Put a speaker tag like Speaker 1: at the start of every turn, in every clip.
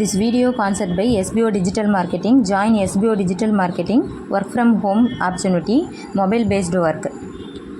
Speaker 1: This video concept by SBO Digital Marketing. Join SBO Digital Marketing. Work from home opportunity. Mobile based work.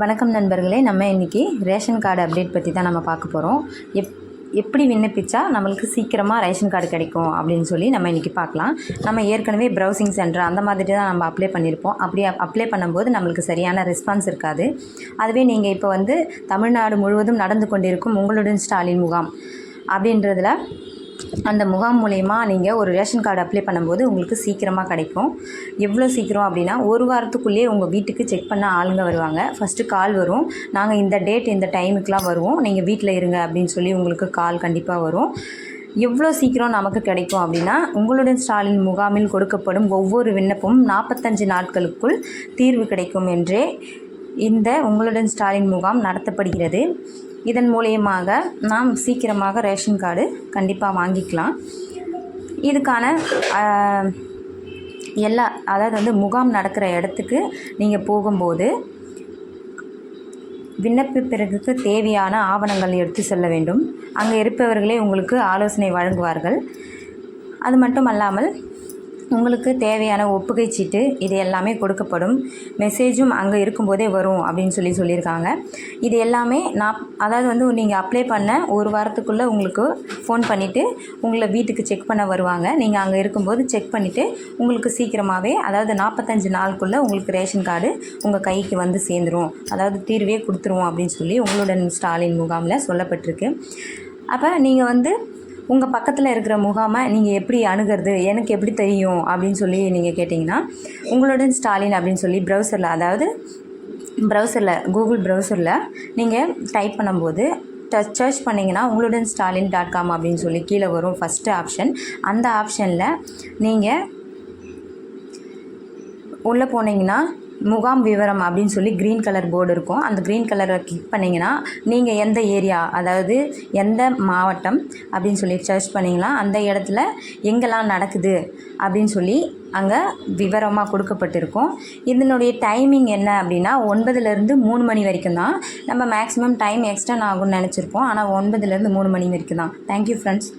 Speaker 1: வணக்கம் நண்பர்களே நம்ம இன்றைக்கி ration card update பற்றி தான் நம்ம பார்க்க போகிறோம் எப் எப்படி விண்ணப்பிச்சா நம்மளுக்கு சீக்கிரமாக ரேஷன் கார்டு கிடைக்கும் அப்படின்னு சொல்லி நம்ம இன்றைக்கி பார்க்கலாம். நம்ம ஏற்கனவே ப்ரௌசிங் சென்டர் அந்த மாதிரி தான் நம்ம அப்ளை பண்ணியிருப்போம். அப்படி அப்ளை பண்ணும்போது நம்மளுக்கு சரியான ரெஸ்பான்ஸ் இருக்காது. அதுவே நீங்கள் இப்போ வந்து தமிழ்நாடு முழுவதும் நடந்து கொண்டிருக்கும் உங்களுடன் ஸ்டாலின் முகாம் அப்படின்றதில் அந்த முகாம் மூலயமா நீங்கள் ஒரு ரேஷன் கார்டு அப்ளை பண்ணும்போது உங்களுக்கு சீக்கிரமாக கிடைக்கும். எவ்வளோ சீக்கிரம் அப்படின்னா ஒரு வாரத்துக்குள்ளேயே உங்கள் வீட்டுக்கு செக் பண்ண ஆளுங்க வருவாங்க. ஃபஸ்ட்டு கால் வரும். நாங்கள் இந்த டேட் இந்த டைமுக்கெலாம் வருவோம். நீங்கள் வீட்டில் இருங்க அப்படின்னு சொல்லி உங்களுக்கு கால் கண்டிப்பாக வரும். எவ்வளோ சீக்கிரம் நமக்கு கிடைக்கும் அப்படின்னா உங்களுடன் ஸ்டாலின் முகாமில் கொடுக்கப்படும் ஒவ்வொரு விண்ணப்பமும் நாற்பத்தஞ்சு நாட்களுக்குள் தீர்வு கிடைக்கும் என்றே இந்த உங்களுடன் ஸ்டாலின் முகாம் நடத்தப்படுகிறது. இதன் மூலியமாக நாம் சீக்கிரமாக ரேஷன் கார்டு கண்டிப்பாக வாங்கிக்கலாம். இதுக்கான எல்லா அதாவது வந்து முகாம் நடக்கிற இடத்துக்கு நீங்கள் போகும்போது விண்ணப்பிப்பதற்கு தேவையான ஆவணங்கள் எடுத்து செல்ல வேண்டும். அங்கே இருப்பவர்களே உங்களுக்கு ஆலோசனை வழங்குவார்கள். அது மட்டும் அல்லாமல் உங்களுக்கு தேவையான ஒப்புகை சீட்டு இது எல்லாமே கொடுக்கப்படும். மெசேஜும் அங்கே இருக்கும்போதே வரும் அப்படின்னு சொல்லி சொல்லியிருக்காங்க. இது எல்லாமே நான் அதாவது வந்து நீங்கள் அப்ளை பண்ண ஒரு வாரத்துக்குள்ளே உங்களுக்கு ஃபோன் பண்ணிவிட்டு உங்களை வீட்டுக்கு செக் பண்ண வருவாங்க. நீங்கள் அங்கே இருக்கும்போது செக் பண்ணிவிட்டு உங்களுக்கு சீக்கிரமாகவே அதாவது நாற்பத்தஞ்சு நாளுக்குள்ளே உங்களுக்கு ரேஷன் கார்டு உங்கள் கைக்கு வந்து சேர்ந்துரும். அதாவது தீர்வே கொடுத்துருவோம் அப்படின்னு சொல்லி உங்களுடன் ஸ்டாலின் முகாமில் சொல்லப்பட்டிருக்கு. அப்போ நீங்கள் வந்து உங்கள் பக்கத்தில் இருக்கிற முகாமை நீங்கள் எப்படி அணுகிறது? எனக்கு எப்படி தெரியும்? அப்படின்னு சொல்லி நீங்கள் கேட்டிங்கன்னா உங்களுடன் ஸ்டாலின் அப்படின்னு சொல்லி ப்ரௌசரில் அதாவது ப்ரௌசரில் கூகுள் ப்ரௌசரில் நீங்கள் டைப் பண்ணும்போது டச் சர்ச் பண்ணிங்கன்னா உங்களுடன் ஸ்டாலின் டாட் காம் அப்படின்னு சொல்லி கீழே வரும் ஃபஸ்ட்டு ஆப்ஷன் அந்த ஆப்ஷனில் நீங்கள் உள்ளே போனீங்கன்னா முகாம் விவரம் அப்படின்னு சொல்லி க்ரீன் கலர் போர்டு இருக்கும். அந்த க்ரீன் கலரை கிளிக் பண்ணிங்கன்னா நீங்கள் எந்த ஏரியா அதாவது எந்த மாவட்டம் அப்படின்னு சொல்லி சர்ச் பண்ணிங்கன்னா அந்த இடத்துல எங்கெல்லாம் நடக்குது அப்படின்னு சொல்லி அங்கே விவரமாக கொடுக்கப்பட்டிருக்கும். இதனுடைய டைமிங் என்ன அப்படின்னா ஒன்பதுலேருந்து மூணு மணி வரைக்கும் தான். நம்ம மேக்ஸிமம் டைம் எக்ஸ்டன் ஆகும்னு நினச்சிருப்போம். ஆனால் ஒன்பதுலேருந்து மூணு மணி வரைக்கும் தான். Thank you friends